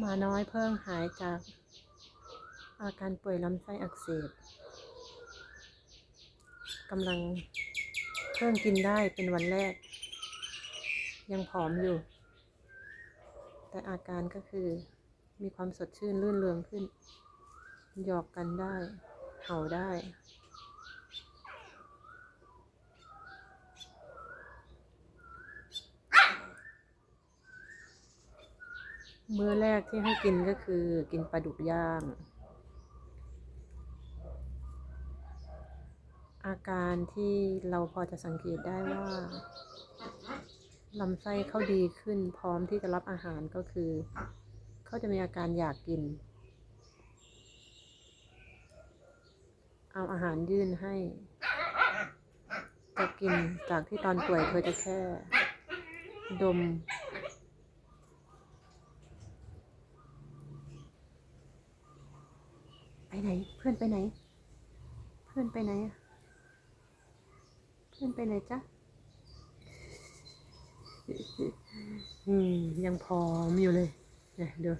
มาน้อยเพิ่งหายจากอาการป่วยลำไส้อักเสบกำลังเพิ่งกินได้เป็นวันแรก ยังผอมอยู่ แต่อาการก็คือมีความสดชื่นลื่นเรืองขึ้น หยอกกันได้ เห่าได้ มื้อแรกที่ให้กินก็คือกินปลาดุกย่าง อาการที่เราพอจะสังเกตได้ว่าลำไส้เขาดีขึ้นพร้อมที่จะรับอาหารก็คือ เขาจะมีอาการอยากกิน เอาอาหารยื่นให้ จะกินจากที่ตอนป่วยเธอจะแค่ ดม ไปไหน เพื่อนไปไหน เพื่อนไปไหนเพื่อนไปไหนจ๊ะอืมยังพอมอยู่เลยเนี่ยเดี๋ยว